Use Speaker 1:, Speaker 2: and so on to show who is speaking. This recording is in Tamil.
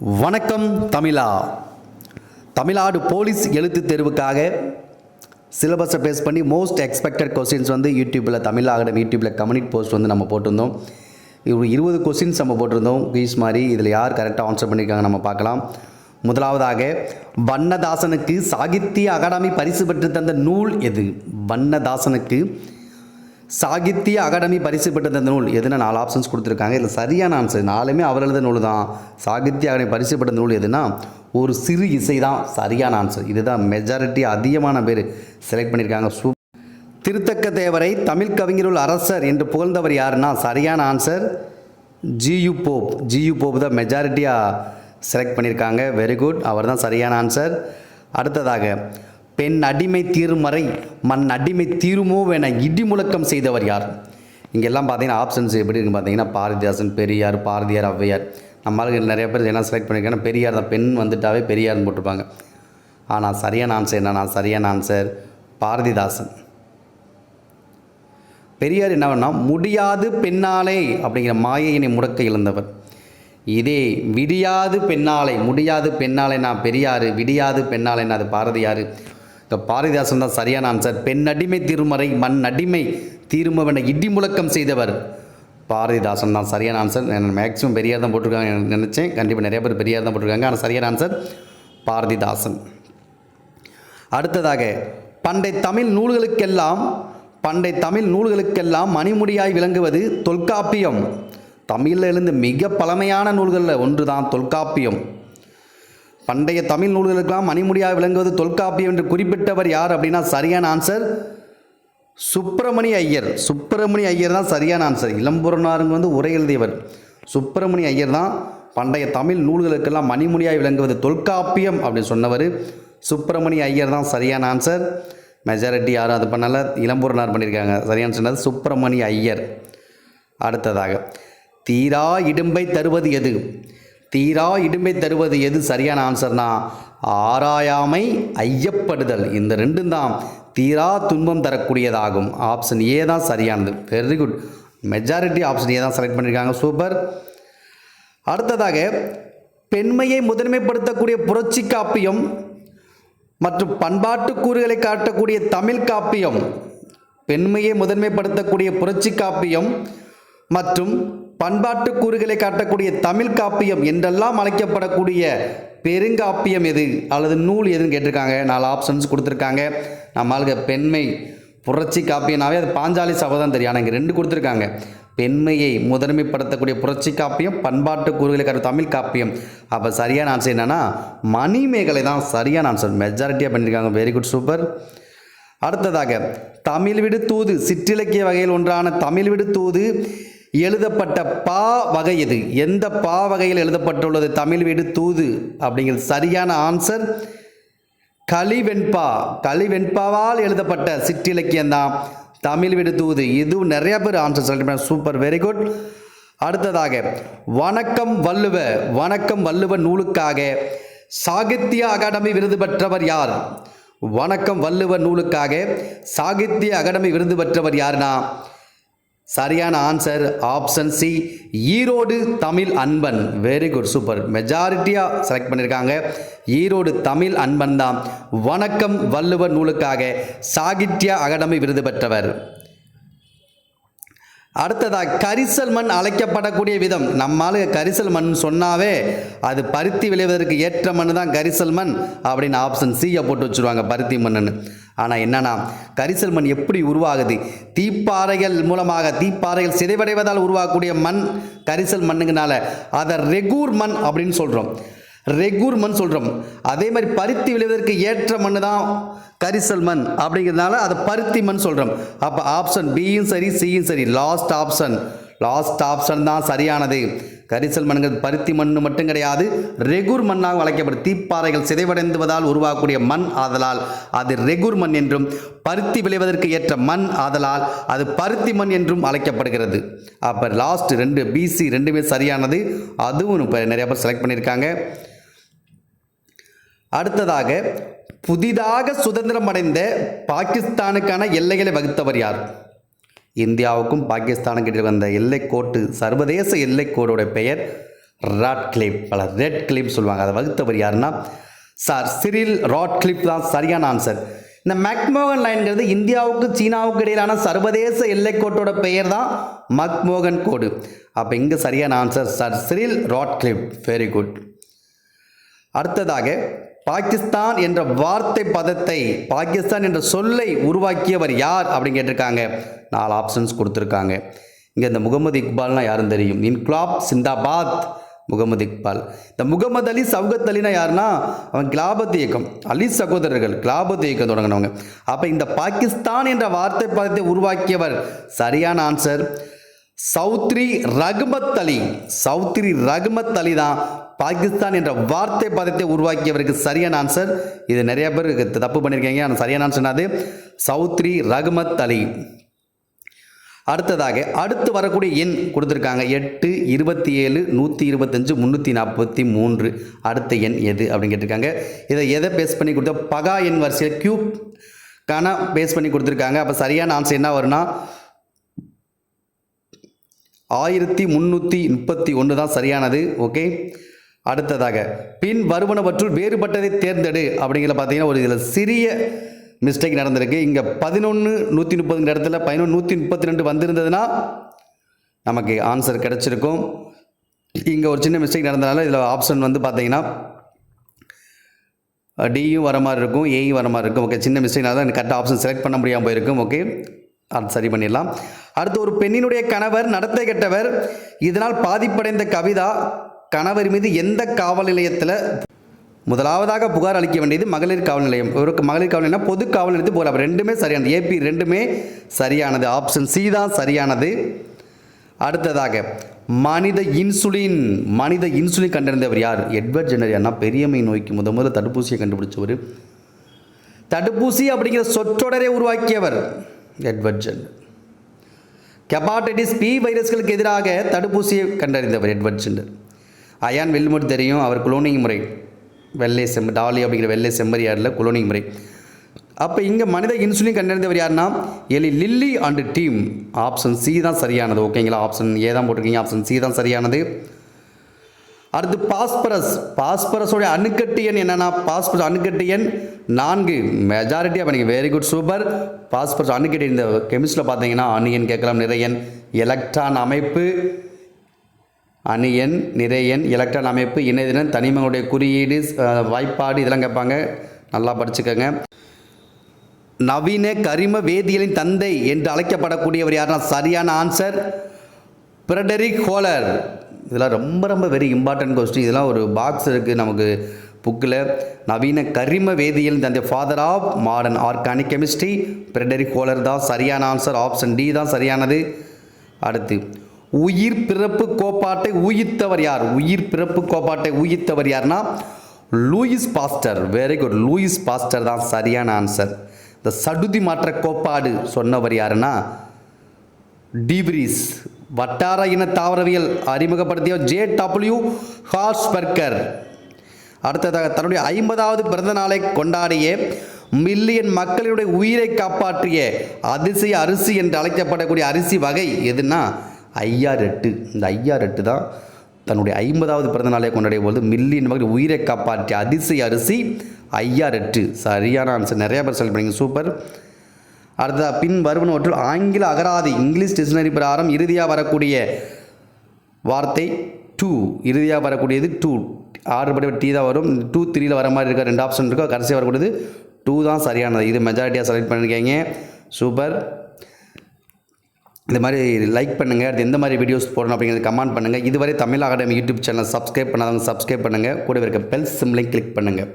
Speaker 1: வணக்கம் தமிழா. தமிழ்நாடு போலீஸ் எழுத்து தேர்வுக்காக சிலபஸை பேஸ் பண்ணி மோஸ்ட் எக்ஸ்பெக்டட் கொஸ்டின்ஸ் வந்து யூடியூப்பில் தமிழ் அகாடமி யூடியூப்பில் கம்யூனிட் போஸ்ட் வந்து நம்ம போட்டிருந்தோம். ஒரு இருபது கொஸ்டின்ஸ் நம்ம போட்டிருந்தோம். குயிஸ் மாதிரி இதில் யார் கரெக்டாக ஆன்சர் பண்ணியிருக்காங்க நம்ம பார்க்கலாம். முதலாவதாக வண்ணதாசனுக்கு சாகித்ய அகாடமி பரிசு பெற்று தந்த நூல் எது? வண்ணதாசனுக்கு சாகித்ய அகாடமி பரிசு பெற்ற தந்த நூல். எதுனா நாலு ஆப்ஷன்ஸ் கொடுத்துருக்காங்க. இதில் சரியான ஆன்சர் நாலுமே அவர் எழுத நூல் தான். சாகித்ய அகாடமி பரிசு பெற்ற நூல் எதுனா ஒரு சிறு இசை தான் சரியான ஆன்சர் இதுதான் மெஜாரிட்டி அதிகமான பேர் செலக்ட் பண்ணியிருக்காங்க சூ திருத்தக்க தேவரை தமிழ் கவிஞருள் அரசர் என்று புகழ்ந்தவர் யாருன்னா சரியான answer G U. G U தான் மெஜாரிட்டியாக செலக்ட் பண்ணியிருக்காங்க வெரி குட் அவர் தான் சரியான ஆன்சர் அடுத்ததாக பெண் அடிமை தீரும் வரை மண் அடிமை தீருமோவென இடி முழக்கம் செய்தவர் யார்? இங்கெல்லாம் பார்த்தீங்கன்னா ஆப்ஷன்ஸ் எப்படி இருக்குன்னு பார்த்தீங்கன்னா பாரதிதாசன் பெரியார் பாரதியார் ஔவையார். நம்மளுக்கு நிறைய பேர் என்ன செலக்ட் பண்ணியிருக்காங்க. பெரியார் தான் பெண் வந்துட்டாவே பெரியார்னு போட்டிருப்பாங்க. ஆனால் சரியான ஆன்சர் என்னன்னா சரியான ஆன்சர் பாரதிதாசன். பெரியார் என்ன பண்ணால் முடியாது பெண்ணாலே அப்படிங்கிற மாயையினை முடக்க இழந்தவர். இதே விடியாது பெண்ணாலை முடியாது பெண்ணாலை நான் பெரியார் விடியாது பெண்ணாலை அது பாரதியார். இந்த பாரதிதாசன் தான் சரியான ஆன்சர் பெண் அடிமை திருமறை மண் அடிமை தீர்மவென இடி முழக்கம் செய்தவர். பாரதிதாசன் தான் சரியான ஆன்சர் மேக்ஸிமம் பெரியார் தான் போட்டிருக்காங்க நினச்சேன். கண்டிப்பாக நிறைய பேர் பெரியார் தான் போட்டிருக்காங்க. ஆனால் சரியான ஆன்சர் பாரதிதாசன். அடுத்ததாக பண்டை தமிழ் நூல்களுக்கெல்லாம் பண்டை தமிழ் நூல்களுக்கெல்லாம் மணிமுடியாய் விளங்குவது தொல்காப்பியம். தமிழில் எழுந்த மிக பழமையான நூல்களில் ஒன்று தான் தொல்காப்பியம். பண்டைய தமிழ் நூல்களுக்கெல்லாம் மணிமுடியாய் விளங்குவது தொல்காப்பியம் என்று குறிப்பிட்டவர் யார் அப்படின்னா சரியான ஆன்சர் சுப்பிரமணிய ஐயர். சுப்பிரமணிய ஐயர் தான் சரியான ஆன்சர். இளம்புறனாருங்க வந்து உரை எழுதியவர். சுப்பிரமணிய ஐயர் தான் பண்டைய தமிழ் நூல்களுக்கெல்லாம் மணிமுடியாய் விளங்குவது தொல்காப்பியம் அப்படின்னு சொன்னவர். சுப்பிரமணிய ஐயர் தான் சரியான ஆன்சர். மெஜாரிட்டி யாரும் அது பண்ணல. இளம்புறனார் பண்ணியிருக்காங்க. சரியான சொன்னது சுப்பிரமணிய ஐயர். அடுத்ததாக தீரா இடும்பை தருவது எது? தீரா இடுமை தருவது எது? சரியான ஆன்சர்னா ஆராயாமை ஐயப்படுதல். இந்த ரெண்டும் தான் தீரா துன்பம் தரக்கூடியதாகும். ஆப்ஷன் ஏ தான் சரியானது. Very good majority option A தான் செலக்ட் பண்ணியிருக்காங்க சூப்பர் அடுத்ததாக பெண்மையை முதன்மைப்படுத்தக்கூடிய புரட்சி காப்பியம் மற்றும் பண்பாட்டு கூறுகளை காட்டக்கூடிய தமிழ் காப்பியம் பெண்மையை முதன்மைப்படுத்தக்கூடிய புரட்சி காப்பியம் மற்றும் பண்பாட்டு கூறுகளை காட்டக்கூடிய தமிழ் காப்பியம் என்றெல்லாம் அழைக்கப்படக்கூடிய பெருங்காப்பியம் எது? அல்லது நூல் எதுன்னு கேட்டிருக்காங்க. நாலு ஆப்ஷன்ஸ் கொடுத்துருக்காங்க. நம்மளுக்கு பெண்மை புரட்சி காப்பியனாவே அது பாஞ்சாலி சபை தான் தெரியும் ஆனால் இங்கே ரெண்டு கொடுத்துருக்காங்க. பெண்மையை முதன்மைப்படுத்தக்கூடிய புரட்சி காப்பியம் பண்பாட்டு கூறுகளை காட்டும் தமிழ் காப்பியம். அப்போ சரியான ஆன்சர் என்னன்னா மணிமேகலை தான் சரியான ஆன்சர் மெஜாரிட்டியாக பண்ணியிருக்காங்க வெரி குட் சூப்பர் அடுத்ததாக தமிழ் விடு தூது சிற்றிலக்கிய வகையில் ஒன்றான தமிழ் விடு தூது எழுதப்பட்ட பா வகை எது? எந்த பா வகையில் எழுதப்பட்டுள்ளது? தமிழ் வீடு தூது அப்படிங்கிறது சரியான ஆன்சர். களிவெண்பா களிவெண்பாவால் எழுதப்பட்ட சிற்றிலக்கியம்தான் தமிழ் வீடு தூது. இதுவும் நிறைய பேர் ஆன்சர் சொல்லிட்டு சூப்பர் வெரி குட் அடுத்ததாக வணக்கம் வள்ளுவ. வணக்கம் வள்ளுவ நூலுக்காக சாகித்ய அகாடமி விருது பெற்றவர் யார்? வணக்கம் வள்ளுவ நூலுக்காக சாகித்ய அகாடமி விருது பெற்றவர் யாருன்னா சரியான answer option C Erode Tamil Anban. Very good super மெஜாரிட்டியாக select பண்ணியிருக்காங்க ஈரோடு தமிழ் அன்பன் தான். வணக்கம் வள்ளுவர் நூலுக்காக சாகித்ய அகாடமி விருது பெற்றவர். அடுத்ததாக கரிசல் மண் அழைக்கப்படக்கூடிய விதம். நம்மால் கரிசல் மண் சொன்னாவே அது பருத்தி விளைவதற்கு ஏற்ற மண் தான் கரிசல் மண் அப்படின்னு ஆப்ஷன் சியை போட்டு வச்சுருவாங்க பருத்தி மண்ணுன்னு. ஆனால் என்னன்னா கரிசல் மண் எப்படி உருவாகுது? தீப்பாறைகள் மூலமாக தீப்பாறைகள் சிதைவடைவதால் உருவாகக்கூடிய மண் கரிசல் மண்ணுங்கனால. அதை ரெகூர் மண் அப்படின்னு சொல்கிறோம் ரெகூர் மண் சொல்கிறோம் அதே மாதிரி பருத்தி விளைவதற்கு ஏற்ற மண் தான் கரிசல் மண் அப்படிங்கிறதுனால அதை பருத்தி மண் சொல்கிறோம் அப்போ ஆப்ஷன் பியும் சரி சியும் சரி லாஸ்ட் ஆப்ஷன் லாஸ்ட் ஆப்ஷன் தான் சரியானது. கரிசல் மண்ணுங்கிறது பருத்தி மண் மட்டும் கிடையாது. ரெகுர் மண்ணாக அழைக்கப்படும். தீப்பாறைகள் சிதைவடைந்துவதால் உருவாகக்கூடிய மண் ஆதலால் அது ரெகுர் மண் என்றும் பருத்தி விளைவதற்கு ஏற்ற மண் ஆதலால் அது பருத்தி மண் என்றும் அழைக்கப்படுகிறது. அப்போ லாஸ்ட் ரெண்டு பிசி ரெண்டுமே சரியானது. அதுவும் இப்போ நிறைய பேர் செலக்ட் பண்ணியிருக்காங்க. அடுத்ததாக புதிதாக சுதந்திரம் அடைந்த பாகிஸ்தானுக்கான எல்லைகளை வகுத்தவர் யார்? இந்தியாவுக்கும் பாகிஸ்தானுக்கு இடையே வந்த எல்லைக்கோட்டு சர்வதேச எல்லைக்கோடோட பெயர் ராட் கிளிப் பல ரெட் கிளிப் சொல்லுவாங்க. அதை வகுத்தவர் யாருன்னா சார் சிரில் ராட் கிளிப் தான் சரியான ஆன்சர் இந்த மக்மோகன் லைன்கிறது இந்தியாவுக்கு சீனாவுக்கு இடையிலான சர்வதேச எல்லைக்கோட்டோட பெயர் தான் மக்மோகன் கோடு. அப்போ இங்கே சரியான answer sir Cyril Radcliffe very good அடுத்ததாக பாகிஸ்தான் என்ற வார்த்தை பதத்தை பாகிஸ்தான் என்ற சொல்லை உருவாக்கியவர் யார் அப்படின்னு கேட்டிருக்காங்க. நாலு ஆப்ஷன்ஸ் கொடுத்துருக்காங்க. இங்கே இந்த முகமது இக்பால்னா யாரும் தெரியும்? இன்க்லாப் சிந்தாபாத் முகமது இக்பால். இந்த முகமது அலி சவுகத் அலினா யாருன்னா? அவன் கிலாபத் இயக்கம் அலி சகோதரர்கள் கிலாபத் இயக்கம் தொடங்கினவங்க. அப்போ இந்த பாகிஸ்தான் என்ற வார்த்தை பதத்தை உருவாக்கியவர் சரியான ஆன்சர் சௌத்ரி ரகுமத் அலி. சௌத்ரி ரகுமத் அலி தான் பாகிஸ்தான் என்ற வார்த்தை பதத்தை உருவாக்கியவருக்கு சரியான ஆன்சர் இது நிறைய பேர் தப்பு பண்ணியிருக்கீங்க ஆனால் சரியான ஆன்சர் அது சௌத்ரி ரகுமத் அலி. அடுத்ததாக அடுத்து வரக்கூடிய எண் கொடுத்துருக்காங்க எட்டு இருபத்தி ஏழு நூற்றி இருபத்தஞ்சு முந்நூற்றி நாற்பத்தி மூன்று அடுத்த எண் எது அப்படின்னு கேட்டிருக்காங்க. இதை எதை பேஸ் பண்ணி கொடுத்தா பகா எண் வரிசையில் கியூப் கான பேஸ் பண்ணி கொடுத்துருக்காங்க. அப்போ சரியான ஆன்சர் என்ன வரும்னா ஆயிரத்தி முந்நூற்றி முப்பத்தி ஒன்று தான் சரியானது ஓகே அடுத்ததாக பின் வருவனவற்றுள் வேறுபட்டதை தேர்ந்தெடு. அப்படிங்கிற பார்த்தீங்கன்னா ஒரு இதில் சிறிய மிஸ்டேக் நடந்திருக்கு. இங்கே பதினொன்று நூற்றி முப்பதுங்கிற இடத்துல பதினொன்று நூற்றி முப்பத்தி ரெண்டு வந்திருந்ததுன்னா நமக்கு ஆன்சர் கிடச்சிருக்கும். இங்கே ஒரு சின்ன மிஸ்டேக் நடந்தனால இதில் ஆப்ஷன் வந்து பார்த்தீங்கன்னா டியும் வர மாதிரி இருக்கும் ஏயும் வர மாதிரி இருக்கும். ஓகே சின்ன மிஸ்டேக்னால தான் எனக்கு கரெக்டாக ஆப்ஷன் செலக்ட் பண்ண முடியாமல் போயிருக்கும். ஓகே அது சரி பண்ணிடலாம். அடுத்து ஒரு பெண்ணினுடைய கணவர் நடத்தை கெட்டவர். இதனால் பாதிப்படைந்த கவிதா கணவர் மீது எந்த காவல் நிலையத்தில் முதலாவதாக புகார் அளிக்க வேண்டியது மகளிர் காவல் நிலையம். இவருக்கு மகளிர் காவல் நிலையம் பொது காவல் நிலையத்து போகலாம். ரெண்டுமே சரியானது. ஏபி ரெண்டுமே சரியானது. ஆப்ஷன் சி தான் சரியானது. அடுத்ததாக மனித இன்சுலின் மனித இன்சுலின் கண்டறிந்தவர் யார்? எட்வர்ட் ஜெனர் யார்னா பெரியம்மை நோய்க்கு முத முதல்ல தடுப்பூசியை கண்டுபிடிச்சவர். தடுப்பூசி அப்படிங்கிற சொற்றொடரை உருவாக்கியவர் எட்வர்ட் ஜெனர் கெபாட்டிஸ் பி வைரஸ்களுக்கு எதிராக தடுப்பூசியை கண்டறிந்தவர் எட்வர்ட் ஜெண்டர் அயான் வெல்முட் தெரியும் அவர் குளோனிங் முறை. வெள்ளை செம் டாலி அப்படிங்கிற வெள்ளை செம்மறியாரில் குளோனிங் முறை. அப்போ இங்கே மனித இன்சுலின் கண்டறிந்தவர் யாருன்னா Eli Lilly and team. Option C தான் சரியானது ஓகேங்களா ஆப்ஷன் ஏ தான் போட்டிருக்கீங்க ஆப்ஷன் சி தான் சரியானது. அடுத்து பாஸ்பரஸ். பாஸ்பரஸோடைய அணுக்கட்டு எண் என்னென்னா பாஸ்பரஸ் அணுக்கட்டு எண் நான்கு. மெஜாரிட்டி அப்போ நீங்கள் வெரி குட் சூப்பர் பாஸ்பரஸ் அணுக்கட்டு இந்த கெமிஸ்ட்ரியில் பார்த்தீங்கன்னா அணு எண் கேட்கலாம் நிறைய எண். எலக்ட்ரான் அமைப்பு அணு எண் நிறை எண் எலக்ட்ரான் அமைப்பு இணையதிறன் தனிமங்களுடைய குறியீடு வாய்ப்பாடு இதெல்லாம் கேட்பாங்க. நல்லா படிச்சுக்கோங்க. நவீன கரிம வேதியியலின் தந்தை என்று அழைக்கப்படக்கூடியவர் யாருன்னா சரியான ஆன்சர் பிரடரிக் ஹோலர் இதெல்லாம் ரொம்ப ரொம்ப வெரி இம்பார்ட்டன்ட் கொஸ்டின் இதெல்லாம் ஒரு பாக்ஸ் இருக்குது நமக்கு புக்கில் நவீன கரிம வேதியியல் தந்தை father of modern organic chemistry Friedrich Wohler தான் சரியான ஆன்சர் ஆப்ஷன் டி தான் சரியானது. அடுத்து உயிர் பிறப்பு கோட்பாட்டை ஊகித்தவர் யார்? உயிர் பிறப்பு கோட்பாட்டை ஊகித்தவர் யார்னா? Louis Pasteur. Very good Louis Pasteur தான் சரியான ஆன்சர் இந்த சடுதி மாற்ற கோட்பாடு சொன்னவர் யாருன்னா? டிப்ரீஸ். வட்டார இன தாவரவியல் அறிமுகப்படுத்திய ஜே டபிள்யூ ஹார்ஸ்பர்கர் அடுத்ததாக தன்னுடைய ஐம்பதாவது பிறந்த நாளை கொண்டாடிய மில்லியன் மக்களுடைய உயிரை காப்பாற்றிய அதிசய அரிசி என்று அழைக்கப்படக்கூடிய அரிசி வகை எதுன்னா? ஐஆர் எட்டு இந்த ஐஆர் எட்டு தான் தன்னுடைய ஐம்பதாவது பிறந்த நாளை கொண்டாடிய போது மில்லியன் மக்கள் உயிரை காப்பாற்றிய அதிசய அரிசி ஐஆர் எட்டு சரியான ஆன்சர் நிறையா பேர் செலக்ட் பண்ணீங்க. சூப்பர் அடுத்ததாக பின் வருவனவற்றில் ஆங்கில அகராதி இங்கிலீஷ் டிக்ஷனரி பிரகாரம் இறுதியாக வரக்கூடிய வார்த்தை டூ இறுதியாக வரக்கூடியது டூ ஆறு படி டி தான் வரும். டூ த்ரீயில் வர மாதிரி இருக்க? ரெண்டு ஆப்ஷன் இருக்கோ? கடைசியாக வரக்கூடியது டூ தான் சரியானது. இது மெஜாரிட்டியாக செலக்ட் பண்ணியிருக்கீங்க சூப்பர் இந்த மாதிரி லைக் பண்ணுங்கள் அடுத்து எந்த மாதிரி வீடியோஸ் போடணும் அப்படிங்கிறது கமெண்ட் பண்ணுங்கள் இதுவரை Tamil academy YouTube channel subscribe பண்ணாதவங்க சப்ஸ்கிரைப் பண்ணுங்கள் கூட இருக்க பெல் சிம்லையும் கிளிக் பண்ணுங்கள்